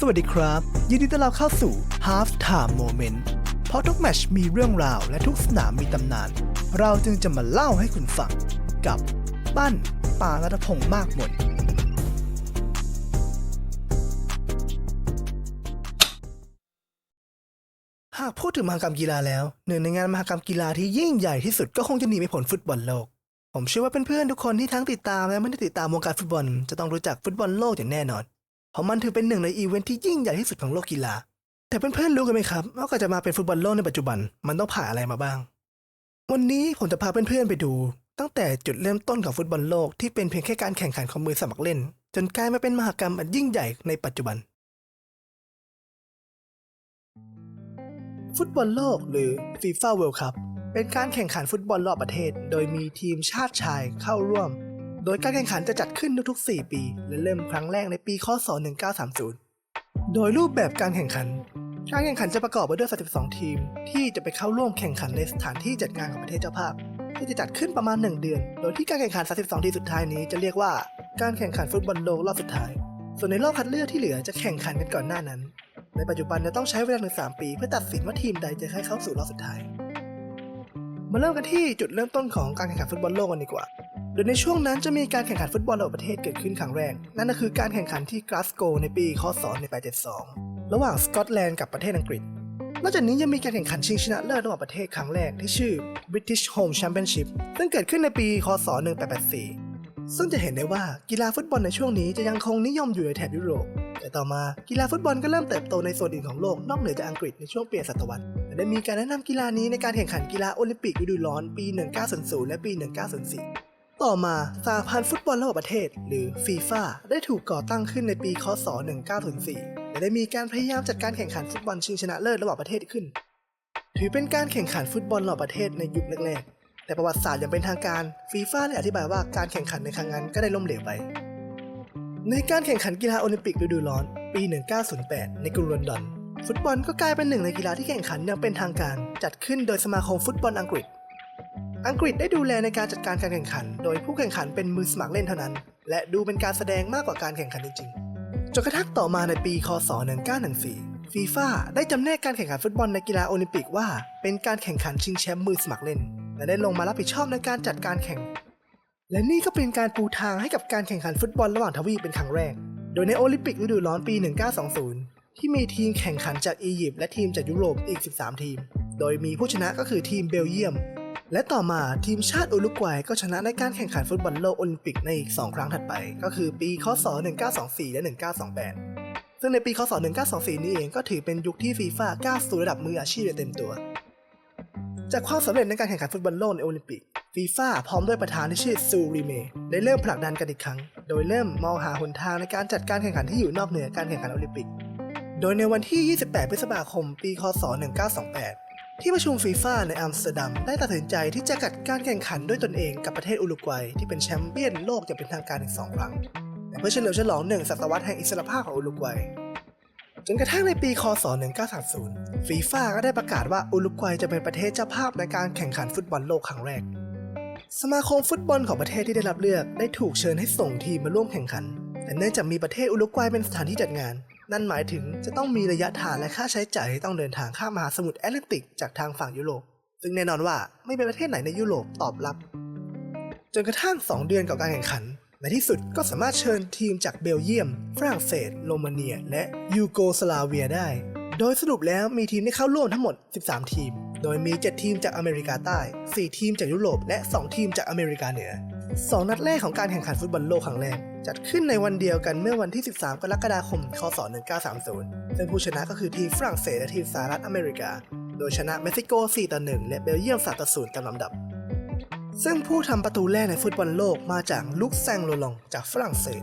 สวัสดีครับ ยินดีต้อนรับเข้าสู่ Half Time Moment เพราะทุกแมชมีเรื่องราวและทุกสนามมีตำนาน เราจึงจะมาเล่าให้คุณฟัง กับปั้นปารัตพงษ์มากมนหากพูดถึงมหกรรมกีฬาแล้ว หนึ่งในงานมหกรรมกีฬาที่ยิ่งใหญ่ที่สุดก็คงจะหนีไม่พ้นฟุตบอลโลก ผมเชื่อว่าเพื่อนๆทุกคนที่ทั้งติดตามและไม่ได้ติดตามวงการฟุตบอล จะต้องรู้จักฟุตบอลโลกอย่างแน่นอน เพราะมันถือเป็นหนึ่งในอีเวนท์ที่ยิ่งใหญ่ที่สุดของโลกกีฬา แต่เพื่อนๆรู้กันไหมครับว่าก่อนจะมาเป็นฟุตบอลโลกในปัจจุบันมันต้องผ่านอะไรมาบ้าง วันนี้ผมจะพาเพื่อนๆไปดู ตั้งแต่จุดเริ่มต้นของฟุตบอลโลกที่เป็นเพียงแค่การแข่งขันของมือสมัครเล่น จนกลายมาเป็นมหกรรมอันยิ่งใหญ่ในปัจจุบัน ฟุตบอลโลกหรือ FIFA World Cup เป็นการแข่งขันฟุตบอลรอบประเทศ โดยมีทีมชาติชายเข้าร่วม โดยการแข่งขันจะจัดขึ้นทุกๆ 4 ปี และเริ่มครั้งแรกในปีคศ 1930 โดยรูปแบบการแข่งขัน การแข่งขันจะประกอบไปด้วย 32 ทีม ที่จะไปเข้าร่วมแข่งขันในสถานที่จัดงานของประเทศเจ้าภาพ ที่จะจัดขึ้นประมาณ 1 เดือน โดยที่การแข่งขัน 32 ทีมสุดท้ายนี้จะเรียกว่าการแข่งขันฟุตบอลโลกรอบสุดท้าย ส่วนในรอบคัดเลือกที่เหลือจะแข่งขันกันก่อนหน้านั้น ในปัจจุบันจะต้องใช้เวลาถึง3ปี เพื่อตัดสินว่าทีมใดจะเข้าสู่รอบสุดท้าย มาเริ่มกันที่จุดเริ่มต้นของการแข่งขันฟุตบอลโลกกันดีกว่าโดยในช่วงนั้นจะมีการแข่งขันฟุตบอลระหว่างประเทศเกิดขึ้นครั้งแรก นั่นก็คือการแข่งขันที่กลาสโกในปีคศ1872 ระหว่างสกอตแลนด์กับประเทศอังกฤษ นอกจากนี้ยังมีการแข่งขันชิงชนะเลิศระหว่างประเทศครั้งแรกที่ชื่อ British Home Championship ซึ่งเกิดขึ้นในปีคศ1884 ซึ่งจะเห็นได้ว่ากีฬาฟุตบอลในช่วงนี้จะยังคงนิยมอยู่ในแถบยุโรป แต่ต่อมากีฬาฟุตบอลก็เริ่มเติบโตในโซนอื่นของโลกนอกเหนือจากอังกฤษในช่วงเปลี่ยนศตวรรษ ได้มีการแนะนำกีฬานี้ในการแข่งขันกีฬาโอลิมปิกฤดูร้อนปี 1900 และปี 1904 ต่อมาสหพันธ์ฟุตบอลระหว่างประเทศ หรือฟีฟ่าได้ถูกก่อตั้งขึ้นในปีคศ 1904 และได้มีการพยายามจัดการแข่งขันฟุตบอลชิงชนะเลิศระหว่างประเทศขึ้น ถือเป็นการแข่งขันฟุตบอลระหว่างประเทศในยุคแรกๆ แต่ประวัติศาสตร์ย่างเป็นทางการฟีฟ่าได้อธิบายว่าการแข่งขันในครั้งนั้นก็ได้ล้มเหลวไป ในการแข่งขันกีฬาโอลิมปิกฤดูร้อนปี 1908 ในกรุงลอนดอน ฟุตบอลก็กลายเป็นหนึ่งในกีฬาที่แข่งขันอย่างเป็นทางการจัดขึ้นโดยสมาคมฟุตบอลอังกฤษ อังกฤษได้ดูแลในการจัดการการแข่งขัน โดยผู้แข่งขันเป็นมือสมัครเล่นเท่านั้น และดูเป็นการแสดงมากกว่าการแข่งขันจริงๆจนกระทั่งต่อมาในปี คศ 1914 ฟีฟ่าได้จำแนกการแข่งขันฟุตบอลในกีฬาโอลิมปิกว่า เป็นการแข่งขันชิงแชมป์มือสมัครเล่น และได้ลงมารับผิดชอบในการจัดการแข่ง และนี่ก็เป็นการปูทางให้กับการแข่งขันฟุตบอลระหว่างทวีปเป็นครั้งแรก โดยในโอลิมปิกฤดูร้อนปี 1920 ที่มีทีมแข่งขันจากอียิปต์และทีมจากยุโรปอีก 13 ทีม โดยมีผู้ชนะก็คือทีมเบลเยียม และต่อมาทีมชาติอุรุกวัยก็ชนะในการแข่งขันฟุตบอลโลกโอลิมปิกในอีก 2 ครั้งถัดไป ก็คือปีคศ 1924 และ 1928 ซึ่งในปีคศ 1924 นี้เองก็ถือเป็นยุคที่ฟีฟ่าก้าวสู่ระดับมืออาชีพเต็มตัว จากความสำเร็จในการแข่งขันฟุตบอลโลกในโอลิมปิกฟีฟ่าพร้อมด้วยประธานที่ชื่อซูริเมได้เริ่มผลักดันกันอีกครั้ง โดยเริ่มมองหาหนทางในการจัดการแข่งขันที่อยู่นอกเหนือการแข่งขันโอลิมปิก โดยในวันที่ 28 พฤษภาคม ปี คศ 1928 ที่ประชุมฟีฟ่าในอัมสเตอร์ดัมได้ตัดสินใจที่จะจัดการแข่งขันด้วยตนเองกับประเทศอุรุกวัยที่เป็นแชมป์เปี้ยนโลกอย่างเป็นทางการอีกสองครั้งและเพื่อเฉลิมฉลองหนึ่งศตวรรษแห่งอิสรภาพของอุรุกวัย จนกระทั่งในปี คศ 1930 ฟีฟ่าก็ได้ประกาศว่าอุรุกวัยจะเป็นประเทศเจ้าภาพในการแข่งขันฟุตบอลโลกครั้งแรก สมาคมฟุตบอลของประเทศที่ได้รับเลือกได้ถูกเชิญให้ส่งทีมมาร่วมแข่งขัน แต่เนื่องจากมีประเทศอุรุกวัยเป็นสถานที่จัดงาน นั่นหมายถึงจะต้องมีระยะทางและค่าใช้จ่ายที่ต้องเดินทางข้ามมหาสมุทรแอตแลนติกจากทางฝั่งยุโรป ซึ่งแน่นอนว่าไม่เป็นประเทศไหนในยุโรปตอบรับ จนกระทั่ง 2 เดือนกับการแข่งขัน ในที่สุดก็สามารถเชิญทีมจากเบลเยียม ฝรั่งเศส โรมาเนีย และยูโกสลาเวียได้ โดยสรุปแล้วมีทีมที่เข้าร่วมทั้งหมด 13 ทีม โดยมี 7 ทีมจากอเมริกาใต้ 4 ทีมจากยุโรป และ 2 ทีมจากอเมริกาเหนือ 2 นัดแรกของการแข่งขันฟุตบอลโลกครั้งแรก จัดขึ้นในวันเดียวกันเมื่อวันที่ 13 กรกฎาคม คศ 1930 ซึ่งผู้ชนะก็คือทีมฝรั่งเศสและทีมสหรัฐอเมริกา โดยชนะเม็กซิโก 4 ต่อ 1 และเบลเยียม 3 ต่อ 0 ตามลำดับ ซึ่งผู้ทำประตูแรกในฟุตบอลโลกมาจากลุกแซงโลลองจากฝรั่งเศส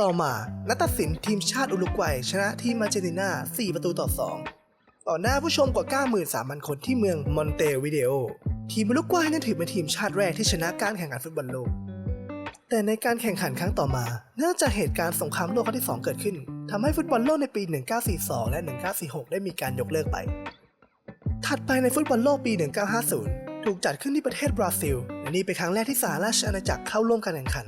ต่อมานักตัดสินทีมชาติอุรุกวัย ชนะทีมอาร์เจนตินา 4 ประตูต่อ 2 ต่อหน้าผู้ชมกว่า 93,000 คนที่เมืองมอนเตวิเดโอ ทีมอุรุกวัยนั้นถือเป็นทีมชาติแรกที่ชนะการแข่งขันฟุตบอลโลก แต่ในการแข่งขันครั้งต่อมา เนื่องจากเหตุการณ์สงครามโลกครั้งที่ 2 เกิดขึ้นทำให้ฟุตบอลโลกในปี 1942 และ 1946 ได้มีการยกเลิกไป ถัดไปในฟุตบอลโลกปี 1950 ถูกจัดขึ้นที่ประเทศบราซิล และนี่เป็นครั้งแรกที่สหราชอาณาจักรเข้าร่วมการแข่งขัน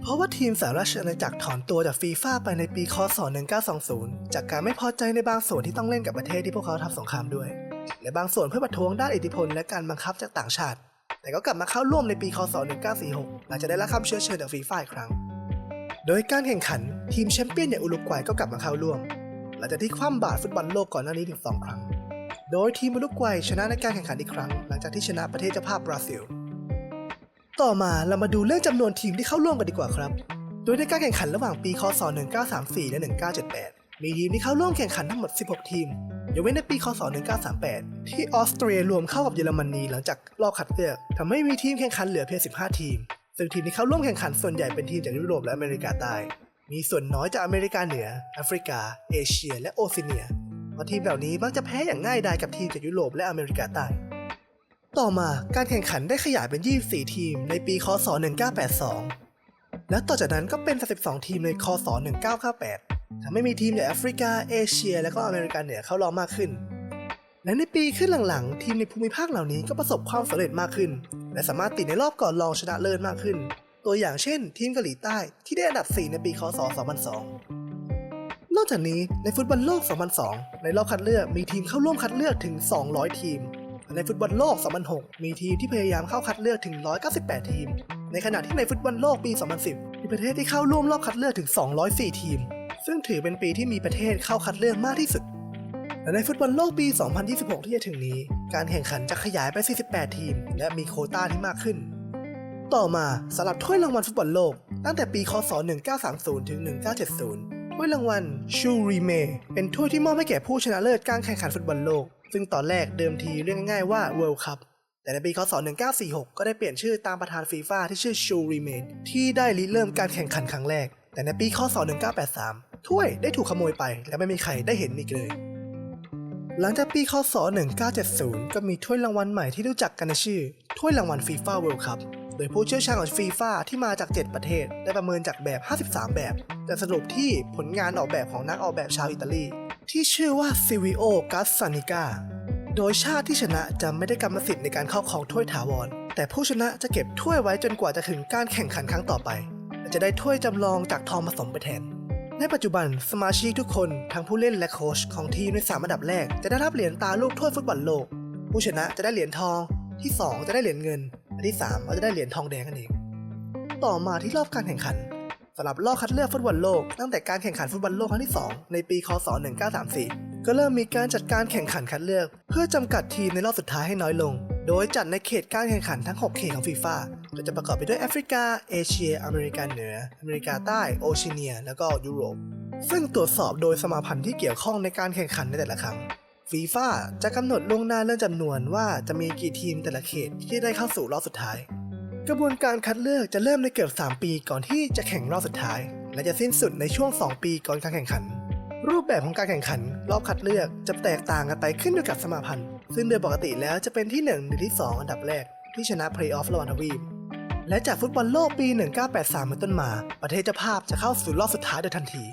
เพราะว่าทีมสหราชอาณาจักรถอนตัวจากฟีฟ่าไปในปี คศ 1920 จากการไม่พอใจในบางส่วนที่ต้องเล่นกับประเทศที่พวกเขาทำสงครามด้วย และบางส่วนเพื่อประท้วงด้านอิทธิพลและการบังคับจากต่างชาติ แต่ก็กลับมาเข้าร่วมในปีคศ 1946 หลังจากได้รับคำเชื้อเชิญจากฟีฟ่าอีกครั้ง โดยการแข่งขันทีมแชมเปี้ยนอย่างอุรุกวัยก็กลับมาเข้าร่วม หลังจากที่คว่ำบาตรฟุตบอลโลกก่อนหน้านี้ถึงสองครั้ง โดยทีมอุรุกวัยชนะในการแข่งขันอีกครั้ง หลังจากที่ชนะประเทศเจ้าภาพบราซิล ต่อมาเรามาดูเรื่องจำนวนทีมที่เข้าร่วมกันดีกว่าครับ โดยในการแข่งขันระหว่างปี คศ 1934 และ 1978 มีทีมที่เข้าร่วมแข่งขันทั้งหมด 16 ทีม ยกเว้นในปีคศ 1938 ที่ออสเตรียรวมเข้ากับเยอรมนีหลังจากรอบคัดเลือกทำให้มีทีมแข่งขันเหลือเพียง 15 ทีม ซึ่งทีมที่เข้าร่วมแข่งขันส่วนใหญ่เป็นทีมจากยุโรปและอเมริกาใต้ มีส่วนน้อยจากอเมริกาเหนือ แอฟริกา เอเชีย และโอเชีเนีย เพราะทีมเหล่านี้มักจะแพ้อย่างง่ายดายกับทีมจากยุโรปและอเมริกาใต้ ต่อมาการแข่งขันได้ขยายเป็น 24 ทีม ในปี คศ 1982 และต่อจากนั้นก็เป็น32ทีมใน คศ 1998 ทำให้มีทีมจากแอฟริกา เอเชีย และก็อเมริกาเหนือเข้ารอบมากขึ้น และในปีขึ้นหลังๆ ทีมในภูมิภาคเหล่านี้ก็ประสบความสำเร็จมากขึ้น และสามารถติดในรอบก่อนรองชนะเลิศมากขึ้น ตัวอย่างเช่น ทีมเกาหลีใต้ที่ได้อันดับ 4 ในปีคศ 2002 นอกจากนี้ในฟุตบอลโลก 2002 ในรอบคัดเลือกมีทีมเข้าร่วมคัดเลือกถึง 200 ทีม ในฟุตบอลโลก 2006 มีทีมที่พยายามเข้าคัดเลือกถึง 198 ทีม ในขณะที่ในฟุตบอลโลกปี 2010 มีประเทศที่เข้าร่วมรอบคัดเลือกถึง 204 ทีม ซึ่งถือเป็นปีที่มีประเทศเข้าคัดเลือกมากที่สุด และในฟุตบอลโลกปี 2026 ที่จะถึงนี้ การแข่งขันจะขยายไป 48 ทีม และมีโคต้าที่มากขึ้น ต่อมาสำหรับถ้วยรางวัลฟุตบอลโลก ตั้งแต่ปี คศ 1930 ถึง 1970 ถ้วยรางวัลชูริเมเป็นถ้วยที่มอบให้แก่ผู้ชนะเลิศการแข่งขันฟุตบอลโลก ซึ่งตอนแรกเดิมทีเรียกง่ายๆว่า World Cup แต่ในปี คศ 1946 ก็ได้เปลี่ยนชื่อตามประธานฟีฟ่าที่ชื่อชูริเมที่ได้ริเริ่มการแข่งขันครั้งแรก แต่ในปี คศ 1983 ถ้วยได้ถูกขโมยไป และไม่มีใครได้เห็นอีกเลย หลังจากปีคศ 1970 ก็มีถ้วยรางวัลใหม่ที่รู้จักกันในชื่อ ถ้วยรางวัลฟีฟ่าเวิลด์คัพโดยผู้เชี่ยวชาญของฟีฟ่าที่มาจาก 7 ประเทศ ได้ประเมินจากแบบ 53 แบบ แต่สรุปที่ผลงานออกแบบของนักออกแบบชาวอิตาลี ที่ชื่อว่าซิวิโอกัสซานิกาโดยชาติที่ชนะจะไม่ได้กรรมสิทธิ์ในการครอบครองถ้วยถาวร แต่ผู้ชนะจะเก็บถ้วยไว้จนกว่าจะถึงการแข่งขันครั้งต่อไป และจะได้ถ้วยจำลองจากทองผสมไปแทน ในปัจจุบันสมาชิกทุกคนทั้งผู้เล่นและโค้ชของทีมในสามอันดับแรกจะได้รับเหรียญตาลูกถ้วยฟุตบอลโลก ผู้ชนะจะได้เหรียญทอง ที่ 2 จะได้เหรียญเงินและที่3ก็จะได้เหรียญทองแดงนั่นเอง ต่อมาที่รอบการแข่งขันสำหรับรอบคัดเลือกฟุตบอลโลกตั้งแต่การแข่งขันฟุตบอลโลกครั้งที่ 2 ในปีคศ 1934 ก็เริ่มมีการจัดการแข่งขันคัดเลือก เพื่อจำกัดทีมในรอบสุดท้ายให้น้อยลง โดยจัดในเขตการแข่งขันทั้ง 6 เขตของฟีฟ่า โดยจะประกอบไปด้วยแอฟริกา เอเชีย อเมริกาเหนือ อเมริกาใต้ โอเชียเนีย แล้วก็ยุโรป ซึ่งตรวจสอบโดยสมาพันธ์ที่เกี่ยวข้องในการแข่งขันในแต่ละครั้งฟีฟ่าจะกำหนดล่วงหน้าเรื่องจำนวนว่าจะมีกี่ทีมแต่ละเขตที่ได้เข้าสู่รอบสุดท้าย กระบวนการคัดเลือกจะเริ่มในเกือบ 3 ปีก่อนที่จะแข่งรอบสุดท้าย และจะสิ้นสุดในช่วง 2 ปีก่อนการแข่งขัน รูปแบบของการแข่งขัน รอบคัดเลือกจะแตกต่างกันไปขึ้นอยู่กับสมาพันธ์ ซึ่งโดยปกติแล้วจะเป็นที่1หรือที่ 2 อันดับแรกที่ชนะเพลย์ออฟระหว่างทวีป และจากฟุตบอลโลกปี 1983เป็นต้นมา ประเทศเจ้าภาพจะเข้าสู่รอบสุดท้ายโดยทันที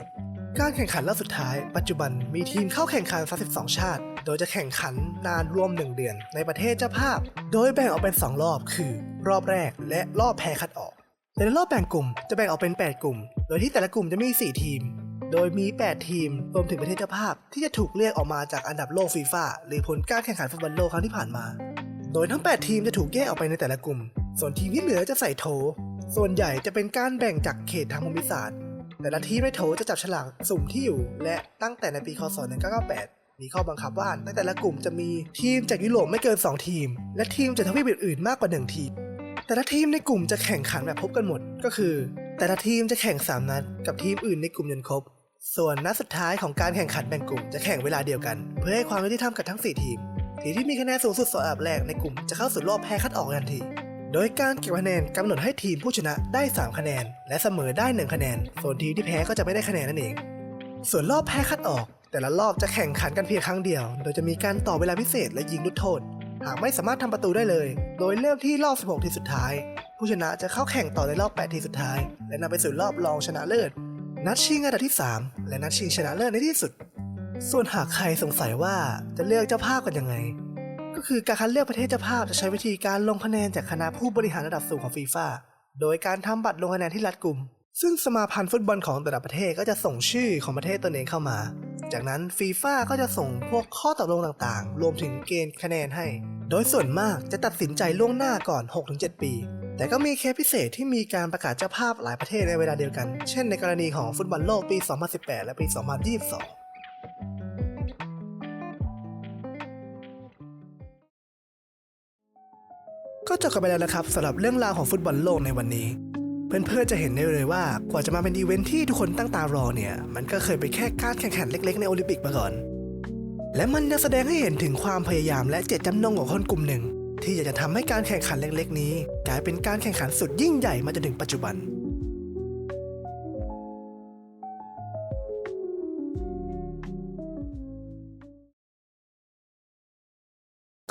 การแข่งขันรอบสุดท้าย ปัจจุบันมีทีมเข้าแข่งขัน 32 ชาติ โดยจะแข่งขันนานรวม 1 เดือน ในประเทศเจ้าภาพ โดยแบ่งออกเป็น 2 รอบคือ รอบแรกและรอบแพ้คัดออกแต่ในรอบแบ่งกลุ่มจะแบ่งออกเป็น 8 กลุ่ม โดยที่แต่ละกลุ่มจะมี 4 ทีม โดยมี 8 ทีมรวมถึงประเทศเจ้าภาพที่จะถูกเรียกออกมาจากอันดับโลกฟีฟ่าหรือผลการแข่งขันฟุตบอลโลกครั้งที่ผ่านมา โดยทั้ง 8 ทีมจะถูกแยกออกไปในแต่ละกลุ่ม ส่วนทีมที่เหลือจะใส่โถ ส่วนใหญ่จะเป็นการแบ่งจากเขตทางภูมิศาสตร์ แต่ละทีมในโถจะจับฉลากสุ่มที่อยู่ และตั้งแต่ในปีคศ 1998 มีข้อบังคับว่าในแต่ละกลุ่มจะมีทีมจากยุโรปไม่เกิน 2 ทีม และทีมจากทวีปอื่นๆมากกว่า 1 ทีม แต่ละทีมในกลุ่มจะแข่งขันแบบพบกันหมด ก็คือ แต่ละทีมจะแข่ง 3 นัด กับทีมอื่นในกลุ่มจนครบ ส่วนนัดสุดท้ายของการแข่งขันแบ่งกลุ่มจะแข่งเวลาเดียวกัน เพื่อให้ความยุติธรรมกับทั้ง 4 ทีมทีมที่มีคะแนนสูงสุดสองอันดับแรกในกลุ่มจะเข้าสู่รอบแพ้คัดออกทันที โดยการเก็บคะแนนกำหนดให้ทีมผู้ชนะได้ 3 คะแนน และเสมอได้ 1 คะแนน ส่วนทีมที่แพ้ก็จะไม่ได้คะแนนนั่นเอง ส่วนรอบแพ้คัดออก แต่ละรอบจะแข่งขันกันเพียงครั้งเดียว โดยจะมีการต่อเวลาพิเศษและยิงลูกโทษ หากไม่สามารถทำประตูได้เลย โดยเริ่มที่รอบ 16 ทีสุดท้าย ผู้ชนะจะเข้าแข่งต่อในรอบ 8 ทีสุดท้าย และนำไปสู่รอบรองชนะเลิศ นัดชิงอันดับที่ 3 และนัดชิงชนะเลิศในที่สุด ส่วนหากใครสงสัยว่าจะเลือกเจ้าภาพกันยังไง ก็คือการคัดเลือกประเทศเจ้าภาพจะใช้วิธีการลงคะแนนจากคณะผู้บริหารระดับสูงของฟีฟ่าโดยการทำบัตรลงคะแนนที่รัดกุม ซึ่งสมาพันธ์ฟุตบอลของแต่ละประเทศก็จะส่งชื่อของประเทศตนเองเข้ามา จากนั้นฟีฟ่าก็จะส่งพวกข้อตกลงต่างๆ รวมถึงเกณฑ์คะแนนให้ โดยส่วนมากจะตัดสินใจล่วงหน้าก่อน 6-7 ปี แต่ก็มีเคสพิเศษที่มีการประกาศเจ้าภาพหลายประเทศในเวลาเดียวกัน เช่นในกรณีของฟุตบอลโลกปี 2018 และปี 2022 ก็จบกันไปแล้วนะครับสำหรับเรื่องราวของฟุตบอลโลกในวันนี้ เพื่อนๆจะเห็นได้เลยว่ากว่าจะมาเป็นอีเวนท์ที่ทุกคนตั้งตารอเนี่ย มันก็เคยเป็นแค่การแข่งขันเล็กๆในโอลิมปิกมาก่อน และมันยังแสดงให้เห็นถึงความพยายามและเจตจำนงของคนกลุ่มหนึ่ง ที่อยากจะทำให้การแข่งขันเล็กๆ นี้ กลายเป็นการแข่งขันสุดยิ่งใหญ่มาจนถึงปัจจุบัน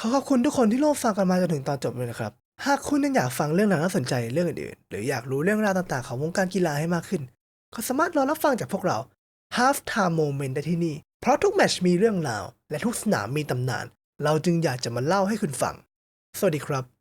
ขอขอบคุณทุกคนที่ร่วมฟังกันมาจนถึงตอนจบเลยนะครับ หากคุณยังอยากฟังเรื่องราวน่าสนใจเรื่องอื่นๆ หรืออยากรู้เรื่องราวต่างๆ ของวงการกีฬาให้มากขึ้น ก็สามารถรอรับฟังจากพวกเรา Half Time Moment ได้ที่นี่ เพราะทุกแมชมีเรื่องราว และทุกสนามมีตำนาน เราจึงอยากจะมาเล่าให้คุณฟัง สวัสดีครับ